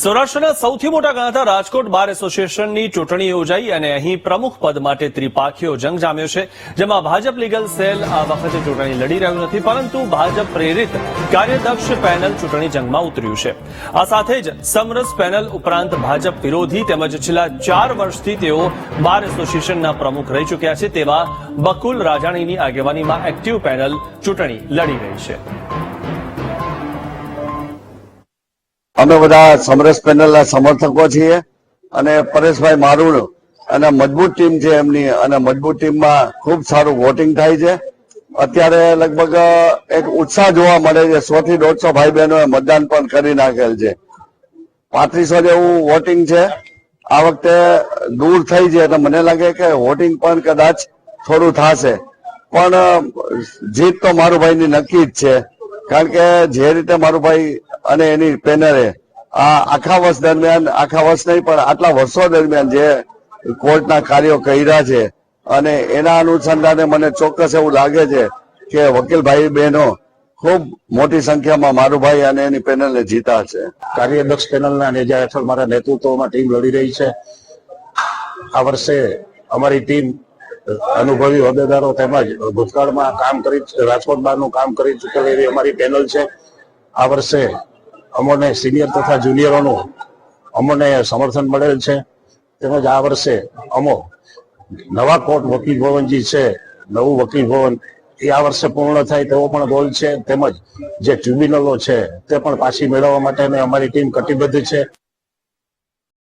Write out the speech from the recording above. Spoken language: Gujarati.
સૌરાષ્ટ્રના સૌથી મોટા ગણાતા રાજકોટ બાર એસોસિએશનની ચૂંટણી યોજાઈ અને અહીં પ્રમુખ પદ માટે ત્રિપાખીઓ જંગ જામ્યો છે, જેમાં ભાજપ લીગલ સેલ આ વખતે ચૂંટણી લડી રહ્યું નથી, પરંતુ ભાજપ પ્રેરિત કાર્યદક્ષ પેનલ ચૂંટણી જંગમાં ઉતર્યું છે. આ સાથે જ સમરસ પેનલ ઉપરાંત ભાજપ વિરોધી તેમજ છેલ્લા ચાર વર્ષથી તેઓ બાર એસોસિએશનના પ્રમુખ રહી ચૂક્યા છે, તેવા બકુલ રાજાણીની આગેવાનીમાં એક્ટિવ પેનલ ચૂંટણી લડી રહી છે. અમે બધા સમરસ પેનલના સમર્થકો છીએ અને પરેશભાઈ મારું અને મજબૂત ટીમ છે એમની અને મજબૂત ટીમમાં ખૂબ સારું વોટિંગ થાય છે. અત્યારે લગભગ એક ઉત્સાહ જોવા મળે છે. સો થી દોઢસો ભાઈ બહેનોએ મતદાન પણ કરી નાખેલ છે. પાંત્રીસો જેવું વોટિંગ છે. આ વખતે દૂર થઈ છે તો મને લાગે કે વોટિંગ પણ કદાચ થોડું થશે. પણ જીત તો મારું ભાઈની નક્કી જ છે. કારણ કે જે રીતે મારું ભાઈ અને એની પેનરે આ આખા વર્ષ દરમિયાન, આખા વર્ષ નહીં, પણ આટલા વર્ષો દરમિયાન જે કોર્ટના કાર્યો કર્યા છે અને એના અનુસંધાને મને ચોક્કસ એવું લાગે છે કે વકીલ ભાઈ બહેનો ખૂબ મોટી સંખ્યામાં મારું ભાઈ અને એની પેનલને જીતા છે. કાર્યદક્ષ પેનલના નેજા હેઠળ મારા નેતૃત્વમાં ટીમ લડી રહી છે. આ વર્ષે અમારી ટીમ અનુભવી હોદ્દેદારો તેમજ ભૂતકાળમાં કામ કરી રાજકોટ બહારનું કામ કરી ચૂકેલી એવી અમારી પેનલ છે. આ વર્ષે અમોને સિનિયર તથા જુનિયરોનું અમોને સમર્થન મળેલ છે. તેમજ આ વર્ષે અમો નવા કોર્ટ વકીલ ભવન જે છે, નવું વકીલ ભવન, એ આ વર્ષે પૂર્ણ થાય તેવો પણ ગોલ છે. તેમજ જે ટ્રિબ્યુનલો છે, તે પણ પાછી મેળવવા માટે અમારી ટીમ કટિબદ્ધ છે.